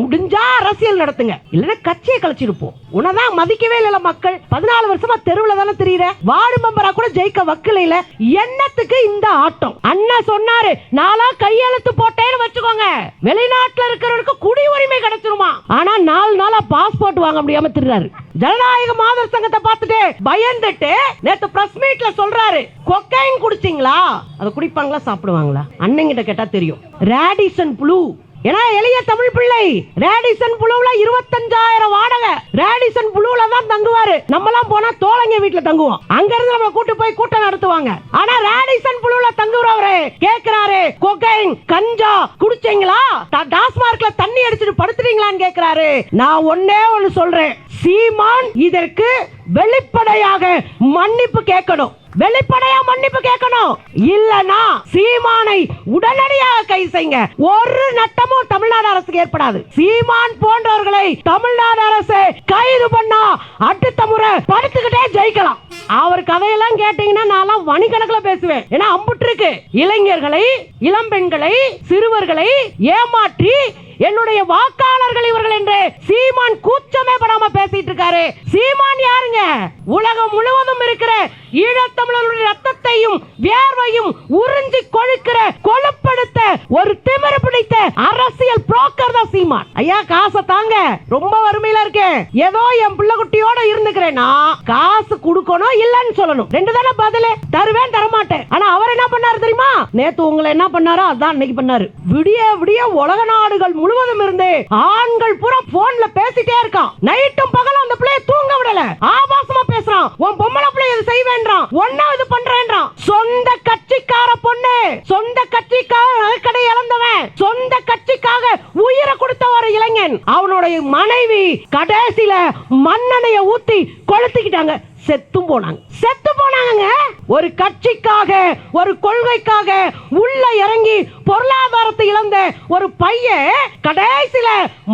முடிஞ்சா அரசியல் நடத்துங்க. இல்லைன்னா கட்சியை கழிச்சிருப்போம் உனதான் மதிக்கவே இல்ல மக்கள். பதினாலு வருஷமா தெருவுல தானே தெரியுற. வார்டு மெம்பரா கூட ஜெயிக்க வக்கலையில இல்ல. என்னத்துக்கு இந்த ஆட்டம்? அண்ணா சொன்னாரு நாளா கையெழுத்து போட்டேன்னு வச்சுக்கோங்க. வெளிநாட்டுல இருக்கிறவனுக்கு குடி உரிமை கிடைச்சிருமா? ஆனா நாலு நாளா பாஸ்போர்ட் வாங்க முடியாம திருறாரு. ஜனநாயக மாதர் சங்கத்தை பார்த்துட்டு பயந்துட்டு நேத்து பிரஸ் மீட்ல சொல்றாரு கொக்கைன் குடிச்சிங்களா? அதை குடிப்பாங்களா சாப்பிடுவாங்களா? அண்ணங்கிட்ட கேட்டா தெரியும். ரேடிசன் புளூ ஏன்னா எளிய தமிழ் பிள்ளை ரேடிசன் புழுவுல இருபத்தஞ்சாயிரம் வாடகை. ரேடிசன் புழுவுல தான் தங்குவாரு. நம்மலாம் போனா தோழங்க வீட்டுல தங்குவோம். அங்க இருந்து நம்ம கூட்டு போய் கூட்டம் நடத்துவாங்க. ஆனா ரேடிசன் புழுவுல தங்குறவரு கேக்குறாரு கொகைன் கஞ்சா குடிச்சீங்களா? டாஸ்மார்க்ல தண்ணி அடிச்சிட்டு படுத்துறீங்களான்னு கேக்குறாரு. நான் ஒன்னே ஒன்னு சொல்றேன். சீமான் இதற்கு வெளிப்படையாக மன்னிப்பு கேட்கணும். வெளிப்படையா மன்னிப்பு கேட்கணும். இல்லனா சீமானை உடனடியாக கை செய்யுங்க. ஒரு நட்டமும் தமிழ்நாடு அரசுக்கு ஏற்படாது. சீமான் போன்றவர்களை தமிழ்நாடு அரசு கைது பண்ணா அடுத்த முறை படுத்துக்கிட்டே ஜெயிக்கலாம். அவர் கதையெல்லாம் கேட்டீங்கன்னா நான் வணிகணக்கில் பேசுவேன். ஏன்னா அம்புட்டு இருக்கு. இளைஞர்களை இளம்பெண்களை சிறுவர்களை ஏமாற்றி என்னுடைய வாக்காளர்கள் இவர்கள் என்று சீமான் கூச்ச படாம பேசிட்டு இருக்காரு சீமான் யாருங்க? உலகம் முழுவதும் இருக்கிற ஈழத்தமிழர்களுடைய ரத்தத்தையும் வியர்வையும் உறிஞ்சி கொழுக்கிற கொழுப்படுத்த ஒரு திமிர பிடித்த அரசியல் புரோக்கர் தான் சீமான். ஐயா காசை தாங்க. ரொம்ப வறுமையில இருக்கேன். ஏதோ என் பிள்ளை குட்டியோட இருந்துக்கிறேன்னா காசு கொடுக்கணும் இல்லன்னு சொல்லணும். ரெண்டு தானே பதில்? தருவேன் தரமாட்டேன். ஆனா அவர் என்ன பண்ணாரு தெரியுமா? நேத்து உங்களை என்ன பண்ணாரோ அதான் இன்னைக்கு பண்ணாரு. விடிய விடிய உலக நாடுகள் முழுவதும் இருந்து ஆண்கள் பூரா போன்ல பேசிட்டே இருக்கான். நைட்டும் பகலும் அந்த பிள்ளைய தூங்க விடல. ஆபாசமா பேசுறான். உன் பொம்பளை பிள்ளை இது செய்வேன்றான். ஒன்னா இது பண்றேன்றான். சொந்த கட்சிக்கார பொண்ணு. சொந்த கட்சிக்காக நகைக்கடை இழந்தவன். சொந்த கட்சிக்காக உயிரை கொடுத்த ஒரு இளைஞன். அவனுடைய மனைவி கடைசியில மண்ணெண்ணைய ஊத்தி கொளுத்திக்கிட்டாங்க. செத்தும் போனாங்க. செத்து போனாங்க ஒரு கட்சிக்காக ஒரு கொள்கைக்காக உள்ள இறங்கி பொருளாதாரத்தை இழந்த ஒரு பையன் கடைசியில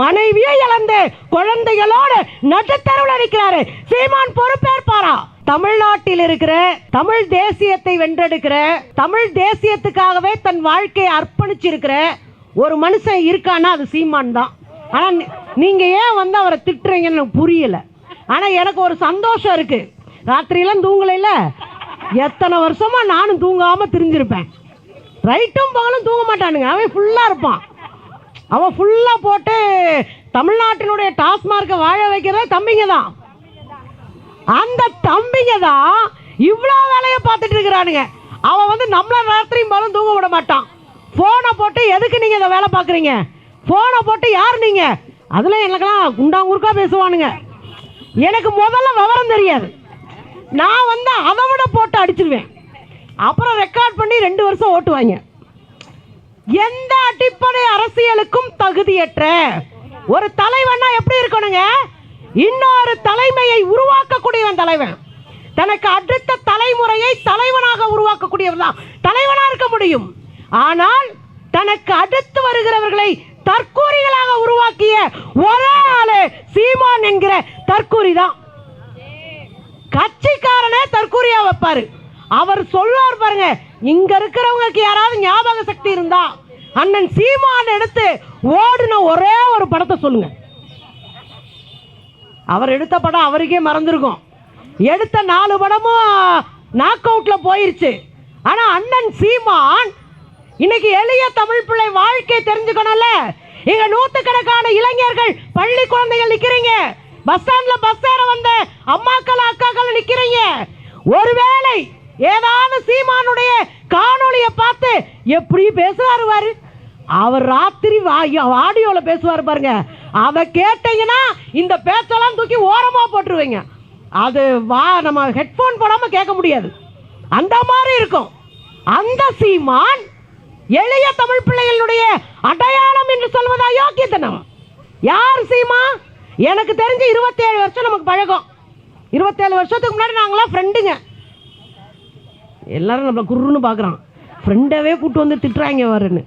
மனைவியை இழந்து குழந்தைகளோட நடுத்தரவில் இருக்கிறாரு. சீமான் பொறுப்பேற்பாரா? தமிழ்நாட்டில் இருக்கிற தமிழ் தேசியத்தை வென்றெடுக்கிற தமிழ் தேசியத்துக்காகவே தன் வாழ்க்கையை அர்ப்பணிச்சிருக்கிற ஒரு மனுஷன் இருக்கான்னா அது சீமான் தான். ஆனால் நீங்கள் ஏன் வந்து அவரை திட்டுறீங்கன்னு புரியலை புரியல. ஆனால் எனக்கு ஒரு சந்தோஷம் இருக்குது ராத்திரியெல்லாம் தூங்கலைல எத்தனை வருஷமாக நானும் தூங்காமல் திரிஞ்சிருப்பேன். ரைட்டும் பகலும் தூங்க மாட்டானுங்க. அவன் ஃபுல்லாக இருப்பான். அவன் ஃபுல்லாக போட்டு தமிழ்நாட்டினுடைய டாஸ்மார்க்கை வாழ வைக்கிறதே தம்பிங்க தான். அந்த தம்பிங்க தான் இவ்வளோ வேலையை பார்த்துட்டு இருக்கிறானுங்க. அவன் வந்து நம்மள ராத்திரியும் போலும் தூங்க விட மாட்டான். ஃபோனை போட்டு எதுக்கு நீங்கள் இதை வேலை பார்க்குறீங்க? ஃபோனை போட்டு யார் நீங்கள் அதில் எனக்கெல்லாம் குண்டாங்குறுக்கா பேசுவானுங்க. எனக்கு முதல்ல விவரம் தெரியாது. நான் வந்து அதை விட போட்டு அடிச்சிருவேன். அப்புறம் ரெக்கார்ட் பண்ணி ரெண்டு வருஷம் ஓட்டுவாங்க. எந்த அடிப்படை அரசியலுக்கும் தகுதியற்ற ஒரு தலைவன்னா எப்படி இருக்கணுங்க? இன்னொரு தலைமையை உருவாக்கக்கூடியவன் தலைவன். தனக்கு அடுத்த தலைமுறையை தலைவனாக உருவாக்கக்கூடியவன் தான். தலைவனா இருக்க முடியும். ஆனால் தனக்கு அடுத்து வருகிறவர்களை தற்கூரிகளாக உருவாக்கிய ஒரே ஆளு சீமான் என்கிற தற்கூரி தான் கட்சிக்காரனே தற்கூரியா வைப்பாரு. அவர் சொல்லுவார் பாருங்க இங்க இருக்கிறவங்களுக்கு யாராவது ஞாபக சக்தி இருந்தா அண்ணன் சீமான் எடுத்து ஓடுன ஒரே ஒரு படத்தை சொல்லுங்க. அவர் எடுத்த படம் அவருக்கே மறந்துருக்கும். எடுத்த நாலு படமும் நாக் அவுட்ல போயிருச்சு. ஆனா அண்ணன் சீமான் இன்னைக்கு எளிய தமிழ் பிள்ளை வாழ்க்கையை தெரிஞ்சுக்கணும்ல? இங்க நூத்துக்கணக்கான இளைஞர்கள் பள்ளி குழந்தைகள் நிக்கிறீங்க. பஸ் ஸ்டாண்ட்ல பஸ் ஏற வந்த அம்மாக்கள் அக்காக்கள் நிக்கிறீங்க. ஒருவேளை ஏதாவது சீமானுடைய காணொளியை பார்த்து எப்படி பேசுவாரு பாரு. அவர் ராத்திரி ஆடியோல பேசுவார் பாருங்க. அதை கேட்டீங்கன்னா இந்த பேச்செல்லாம் தூக்கி ஓரமா போட்டுருவீங்க. அது வா நம்ம ஹெட்ஃபோன் போடாம கேட்க முடியாது. அந்த மாதிரி இருக்கும். அந்த சீமான் எளிய தமிழ் பிள்ளைகளுடைய அடையாளம் என்று சொல்வது அயோக்கியத்தனம் யார் சீமா? எனக்கு தெரிஞ்சு இருபத்தேழு வருஷம் நமக்கு பழகம் இருபத்தேழு வருஷத்துக்கு முன்னாடி நாங்களாம் ஃப்ரெண்டுங்க எல்லாரும் நம்மளை குருன்னு பார்க்குறான். ஃப்ரெண்டவே கூட்டு வந்து திட்டுறாங்க வருன்னு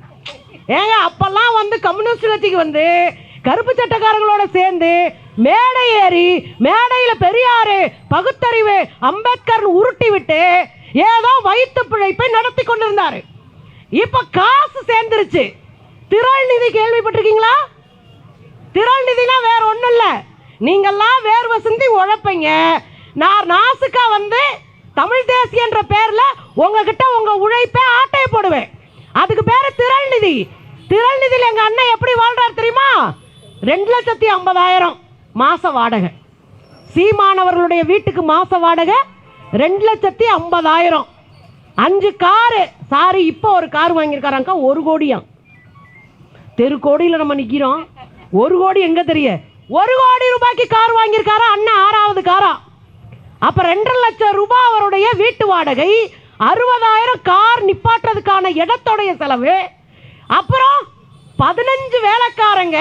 ஏங்க அப்பெல்லாம் வந்து கம்யூனிஸ்ட் கட்சிக்கு வந்து கருப்பு சட்டக்காரங்களோட சேர்ந்து மேடை ஏறி மேடையில் பெரியாரு பகுத்தறிவு அம்பேத்கர் உருட்டி விட்டு ஏதோ வயிற்று பிழைப்பை நடத்தி கொண்டிருந்தாரு. இப்ப காசு சேர்ந்துருச்சு. திரள் நிதி கேள்விப்பட்டிருக்கீங்களா? திரள் நிதினா வேற ஒன்றும் இல்லை. நீங்கள்லாம் வேர்வை சிந்தி உழைப்பீங்க. நான் நாசுக்கா வந்து தமிழ் தேசியன்ற பேரில் உங்ககிட்ட உங்கள் உழைப்பை ஆட்டையை போடுவேன். அதுக்கு பேர் திரள் நிதி. திரள் நிதியில் எங்கள் அண்ணன் எப்படி வாழ்றார் தெரியுமா? ரெண்டு லட்சத்தி ஐம்பதாயிரம் மாச வாடகை. சீமானவர்களுடைய வீட்டுக்கு மாச வாடகை ரெண்டு லட்சத்தி ஐம்பதாயிரம். அஞ்சு காரு. சாரி இப்போ ஒரு கார் வாங்கியிருக்காராங்க ஒரு கோடியாம் தெரு கோடியில் நம்ம நிற்கிறோம் ஒரு கோடி எங்கே தெரிய? ஒரு கோடி ரூபாய்க்கு கார் வாங்கியிருக்காரா? அண்ணன் ஆறாவது காரா? அப்போ ரெண்டரை லட்சம் ரூபாய் அவருடைய வீட்டு வாடகை அறுபதாயிரம் கார் நிப்பாட்டுறதுக்கான இடத்துடைய செலவு அப்புறம் பதினஞ்சு வேலைக்காரங்க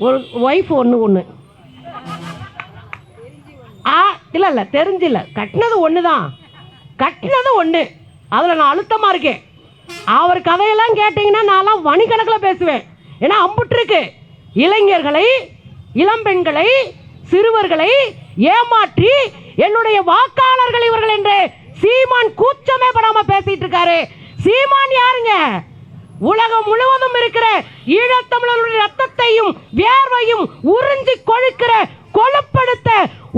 ஒரு ஒய்ஃப் ஒன்று ஒன்று ஆ இல்லை இல்லை தெரிஞ்சில்ல. கட்டினது ஒன்று தான் கட்டினது ஒன்று அதில் நான் அழுத்தமாக இருக்கேன். அவர் கதையெல்லாம் கேட்டிங்கன்னா நான்லாம் வணிகணக்கில் பேசுவேன். ஏன்னா அம்புட்டுருக்கு இளைஞர்களை இளம்பெண்களை சிறுவர்களை ஏமாற்றி என்னுடைய வாக்காளர்கள் இவர்கள் என்று சீமான் கூச்சமே படாம பேசிட்டு இருக்காரு சீமான் யாருங்க? உலகம் முழுவதும் இருக்கிற ஈழத்தமிழர்களுடைய ரத்தத்தையும் வியர்வையும் உறிஞ்சி கொழுக்கிற கொழுப்படுத்த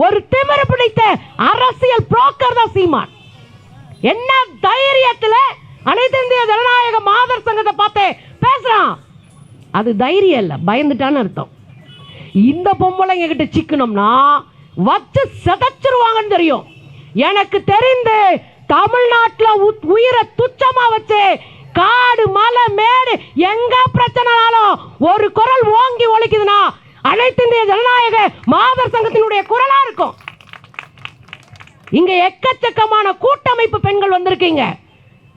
ஒரு திமிரு பிடித்த அரசியல் புரோக்கர் தான் சீமான். என்ன தைரியத்துல அனைத்து இந்திய ஜனநாயக மாதர் சங்கத்தை பார்த்து பேசுறான். அது தைரியம் இல்லை பயந்துட்டான்னு அர்த்தம். இந்த பொம்பளைங்க கிட்ட சிக்கணும்னா வச்சு செதச்சிருவாங்கன்னு தெரியும். எனக்கு தெரிந்து தமிழ்நாட்டில் உயிரை துச்சமா வச்சு காடு மலை மேடு எங்க பிரச்சனைனாலும் ஒரு குரல் ஓங்கி ஒழிக்குதுன்னா அனைத்து இந்திய ஜனநாயக மாதர் சங்கத்தினுடைய குரலா இருக்கும். இங்க எக்கச்சக்கமான கூட்டமைப்பு பெண்கள் வந்திருக்கீங்க.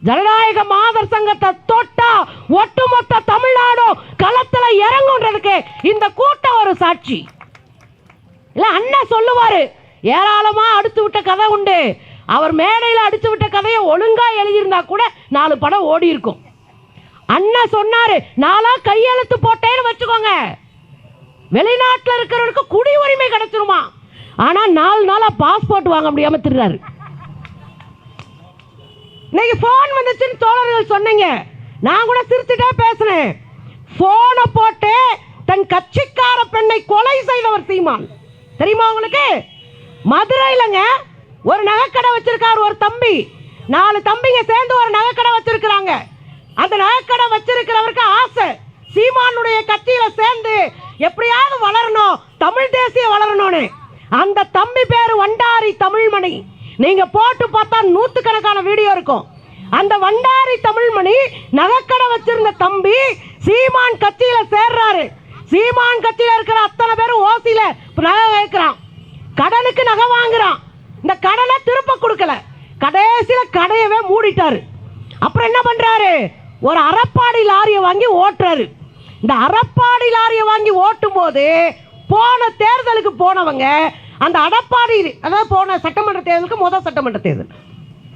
ஜனநாயக மாதர் சங்கத்தை தொட்டா ஒட்டுமொத்த தமிழ்நாடும் களத்துல இறங்குன்றதுக்கு இந்த கூட்டம் ஒரு சாட்சி. இல்ல அண்ணன் சொல்லுவாரு ஏராளமா அடுத்து விட்ட கதை உண்டு. அவர் மேடையில் அடிச்சு விட்ட கதையை ஒழுங்கா எழுதியிருந்தா கூட நாலு படம் ஓடி இருக்கும் அண்ணா சொன்னாரு நாளா கையெழுத்து போட்டேன்னு வச்சுக்கோங்க. வெளிநாட்டில் இருக்கிறவருக்கு குடி உரிமை கிடைச்சிருமா? ஆனால் நாலு நாளாக பாஸ்போர்ட் வாங்க முடியாம திருறாரு இன்னைக்கு ஃபோன் வந்துச்சுன்னு தோழர்கள் சொன்னீங்க. நான் கூட சிரிச்சுட்டே பேசினேன். ஃபோனை போட்டு தன் கட்சிக்கார பெண்ணை கொலை செய்தவர் சீமான். தெரியுமா உங்களுக்கு? மதுரையிலங்க ஒரு நகைக்கடை வச்சிருக்காரு ஒரு தம்பி. நாலு தம்பிங்க சேர்ந்து ஒரு நகைக்கடை வச்சிருக்கிறாங்க. அந்த நகைக்கடை வச்சிருக்கிறவருக்கு ஆசை. சீமானுடைய கட்சியில சேர்ந்து எப்படியாவது வளரணும். தமிழ் தேசியம் வளரணும்னு. அந்த தம்பி பேரு வண்டாரி தமிழ்மணி. நீங்க போட்டு பார்த்தா நூத்துக்கணக்கான வீடியோ இருக்கும். அந்த வண்டாரி தமிழ்மணி நகைக்கடை வச்சிருந்த தம்பி சீமான் கட்சியில சேர்றாரு. சீமான் கட்சியில இருக்கிற அத்தனை பேரும் ஓசியில நகை வைக்கிறான். கடனுக்கு நகை வாங்குறான். இந்த கடனை திருப்ப கொடுக்கல. கடைசியில கடையவே மூடிட்டாரு. அப்புறம் என்ன பண்றாரு? ஒரு அறப்பாடி லாரியை வாங்கி ஓட்டுறாரு. இந்த அறப்பாடி லாரியை வாங்கி ஓட்டும் போது போன தேர்தலுக்கு போனவங்க அந்த அடப்பாடி அதாவது போன சட்டமன்ற தேர்தலுக்கு முதல் சட்டமன்ற தேர்தல்.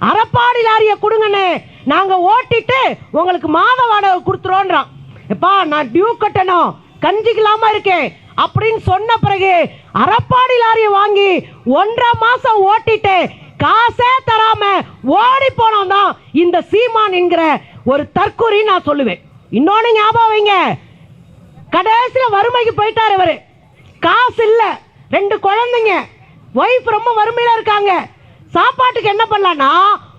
அறப்பாடி லாரியை கொடுங்கண்ணே. நாங்கள் ஓட்டிட்டு உங்களுக்கு மாத வாடகை கொடுத்துறோன்றான். எப்பா நான் டியூ கட்டணும் கஞ்சிக்கலாம இருக்கேன்? அப்படின்னு சொன்ன பிறகு அறப்பாடி லாரியை வாங்கி ஒன்றரை மாசம் ஓட்டிட்டு காசே தராம ஓடி போனோம் தான் இந்த சீமான் என்கிற ஒரு தற்கொலை நான் சொல்லுவேன். இன்னொன்று ஞாபகம் வைங்க. கடைசியில வறுமைக்கு போயிட்டாரு அவர் காசு இல்ல. ரெண்டு குழந்தைங்க. ஒய்ஃப் ரொம்ப வறுமையில இருக்காங்க. சாப்பாட்டுக்கு என்ன பண்ணலான்னா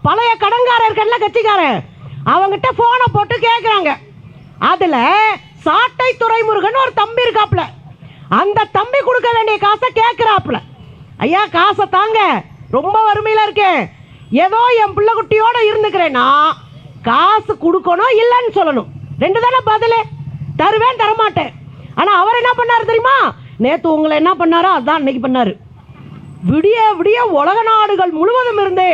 பழைய கடன்காரர் இருக்கல கட்சிக்காரன். அவங்கிட்ட போனை போட்டு கேட்குறாங்க அதுல சாட்டை துறைமுருகன் ஒரு தம்பி இருக்காப்ல அந்த தம்பி கொடுக்க வேண்டிய காசை கேட்குறாப்புல ஐயா காசை தாங்க. ரொம்ப வறுமையில் இருக்கேன். ஏதோ என் பிள்ளை குட்டியோட இருந்துக்கிறேன்னா காசு கொடுக்கணும் இல்லைன்னு சொல்லணும். ரெண்டு தானே பதிலே? தருவேன் தரமாட்டேன். ஆனால் அவர் என்ன பண்ணார் தெரியுமா? நேற்று உங்களை என்ன பண்ணாரோ அதான் இன்னைக்கு பண்ணார். விடிய விடிய உலக நாடுகள் முழுவதும் இருந்து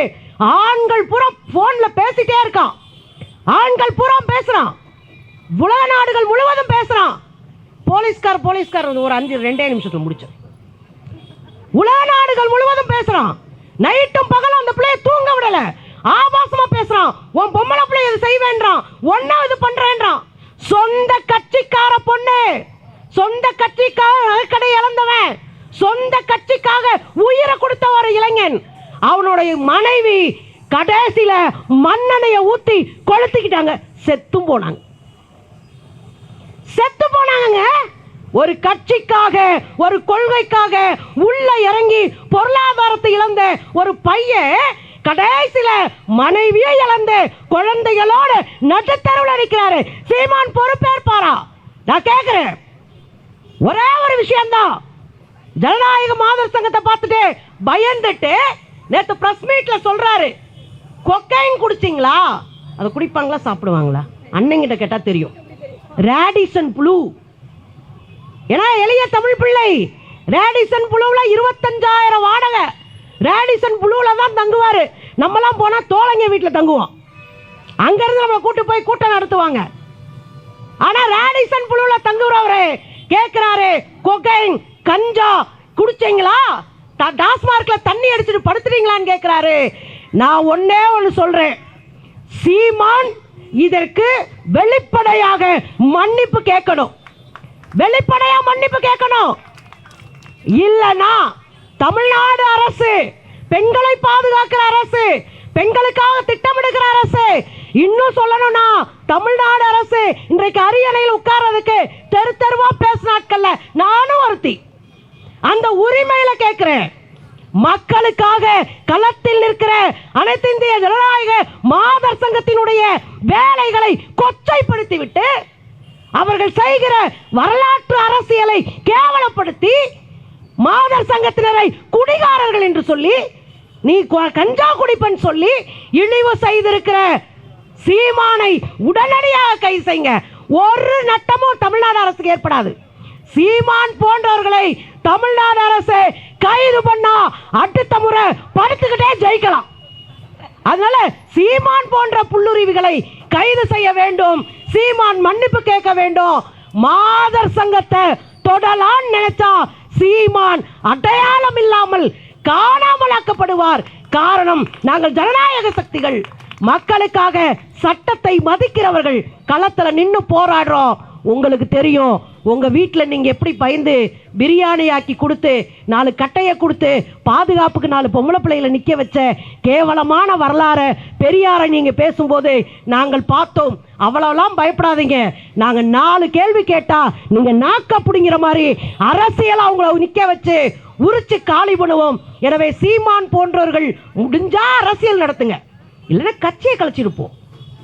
ஆண்கள் புறம் ஃபோனில் பேசிட்டே இருக்கான். ஆண்கள் புறம் பேசுகிறான் உலக நாடுகள் முழுவதும் பேசுகிறான் போலீஸ்கார் போலீஸ்கார் ஒரு அஞ்சு ரெண்டே நிமிஷத்தில் முடிச்சோம் உலக நாடுகள் முழுவதும் பேசுகிறான் நைட்டும் பகலும் அந்த பிள்ளைய தூங்க விடலை. ஆபாசமாக பேசுகிறான் உன் பொம்பளை பிள்ளை இது செய்வேன்றான்? ஒன்றா இது பண்ணுறேன்றான் சொந்த கட்சிக்கார பொண்ணு. சொந்த கட்சிக்காக நகைக்கடை இழந்தவன். சொந்த கட்சிக்காக உயிரை கொடுத்த ஒரு இளைஞன். அவனுடைய மனைவி கடைசியில மண்ணெண்ணைய ஊத்தி கொளுத்திக்கிட்டாங்க. செத்தும் போனாங்க. செத்து ஒரு கட்சிக்காக ஒரு கொள்கைக்காக உள்ள இறங்கி பொருளாதாரத்தை இழந்த ஒரு பையன் கடைசியில மனைவியை இழந்து குழந்தைகளோட நடுத்தரவில் இருக்கிறாரு. சீமான் பொறுப்பேற்பாரா? நான் கேட்கிறேன் ஒரே ஒரு விஷயம்தான். ஜனநாயக மாதர் சங்கத்தை பார்த்துட்டு பயந்துட்டு நேத்து பிரஸ் மீட்ல சொல்றாரு. கொக்கைன் குடிச்சிங்களா? அதை குடிப்பாங்களா சாப்பிடுவாங்களா? அண்ணங்கிட்ட கேட்டா தெரியும். ரேடிசன் புளு ஏன்னா எளிய தமிழ் பிள்ளை. ரேடிசன் புழுவுல இருபத்தஞ்சாயிரம் வாடகை. ரேடிசன் புழுவுல தான் தங்குவாரு. நம்மலாம் போனால் தோழங்க வீட்டில் தங்குவோம். அங்கேருந்து நம்மளை கூட்டு போய் கூட்டம் நடத்துவாங்க. ஆனால் ரேடிசன் புழுவுல தங்குறவரு கேட்குறாரு கொகைன் கஞ்சா குடிச்சீங்களா? டா- டாஸ்மார்க்கில் தண்ணி அடிச்சுட்டு படுத்துட்டீங்களான்னு கேட்குறாரு நான் ஒன்னே ஒன்று சொல்கிறேன் சீமான் இதற்கு வெளிப்படையாக மன்னிப்பு கேட்கணும். வெளிப்படையாக மன்னிப்பு கேட்கணும். இல்லைன்னா தமிழ்நாடு அரசு பெண்களை பாதுகாக்கிற அரசு பெண்களுக்காக திட்டமிடுகிற அரசு. இன்னும் சொல்லணும்னா தமிழ்நாடு அரசு இன்றைக்கு அரியணையில் உட்கார்றதுக்கு தெரு தெருவா பேச நானும் ஒருத்தி. அந்த உரிமையில கேட்கிறேன் மக்களுக்காக களத்தில் நிற்கிற அனைத்து இந்திய ஜனநாயக மாதர் சங்கத்தினுடைய வேலைகளை கொச்சைப்படுத்திவிட்டு அவர்கள் செய்கிற வரலாற்று அரசியலை கேவலப்படுத்தி மாதர் சங்கத்தினரை குடிகாரர்கள் என்று சொல்லி நீ கஞ்சா குடிப்பன் சொல்லி இழிவு செய்திருக்கிற சீமானை உடனடியாக கைது செய்யுங்க. ஒரு நட்டமும் தமிழ்நாடு அரசுக்கு ஏற்படாது. சீமான் போன்றவர்களை தமிழ்நாடு அரசு கைது பண்ணா அடுத்த முறை படுத்துக்கிட்டே ஜெயிக்கலாம். அதனால சீமான் போன்ற புல்லுருவிகளை கைது செய்ய வேண்டும். சீமான் மன்னிப்பு கேட்க வேண்டும். மாதர் சங்கத்தை தொடலான்னு நினைச்சா சீமான் அடையாளம் இல்லாமல் காணாமலாக்கப்படுவார். காரணம் நாங்கள் ஜனநாயக சக்திகள். மக்களுக்காக சட்டத்தை மதிக்கிறவர்கள் களத்தில் நின்று போராடுறோம். உங்களுக்கு தெரியும் உங்கள் வீட்டில் நீங்கள் எப்படி பயந்து பிரியாணி ஆக்கி கொடுத்து நாலு கட்டையை கொடுத்து பாதுகாப்புக்கு நாலு பொம்பளை பிள்ளைகளை நிற்க வச்ச கேவலமான வரலாறு பெரியாரை நீங்கள் பேசும்போது நாங்கள் பார்த்தோம். அவ்வளோலாம் பயப்படாதீங்க. நாங்கள் நாலு கேள்வி கேட்டால் நீங்கள் நாக்க பிடிங்கிற மாதிரி அரசியல் அவங்கள நிற்க வச்சு உரிச்சு காலி பண்ணுவோம். எனவே சீமான் போன்றவர்கள் முடிஞ்சா அரசியல் நடத்துங்க. இல்லைன்னா கட்சியை கழிச்சிருப்போம்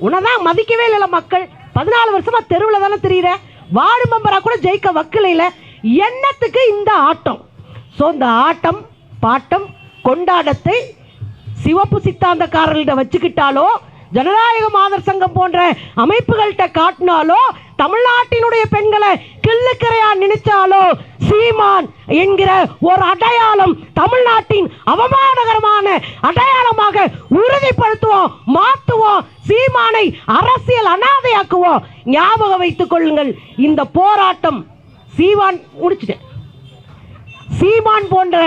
உனதான் மதிக்கவே இல்லை மக்கள். பதினாலு வருஷமா தெருவில் தானே தெரியுற? வார்டு மெம்பராக கூட ஜெயிக்க வக்கலையில என்னத்துக்கு இந்த ஆட்டம்? ஸோ இந்த ஆட்டம் பாட்டம் கொண்டாடத்தை சிவப்பு சித்தாந்தக்காரர்கிட்ட வச்சுக்கிட்டாலோ ஜனநாயக மாதர் சங்கம் போன்ற அமைப்புகள்கிட்ட காட்டினாலோ தமிழ்நாட்டினுடைய பெண்களை கிள்ளுக்கரையா நினைச்சாலோ சீமான் என்கிற ஒரு அடையாளம் தமிழ்நாட்டின் அவமானகரமான அடையாளமாக உறுதிப்படுத்துவோம் மாற்றுவோம் சீமானை அரசியல் அனாதையாக்குவோம். ஞாபகம் வைத்துக் கொள்ளுங்கள் இந்த போராட்டம் சீமான் முடிச்சுட்டேன் சீமான் போன்ற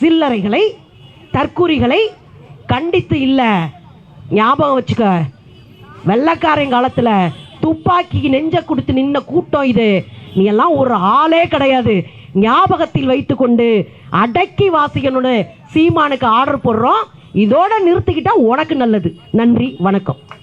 சில்லறைகளை தற்குறிகளை கண்டித்து இல்லை. ஞாபகம் வச்சுக்க. வெள்ளக்காரன் காலத்தில் துப்பாக்கி நெஞ்ச கொடுத்து நின்ன கூட்டம் இது. நீ எல்லாம் ஒரு ஆளே கிடையாது. ஞாபகத்தில் வைத்துக்கொண்டு அடக்கி வாசிக்கணும்னு சீமானுக்கு ஆர்டர் போடுறோம். இதோட நிறுத்திக்கிட்டா உனக்கு நல்லது. நன்றி வணக்கம்.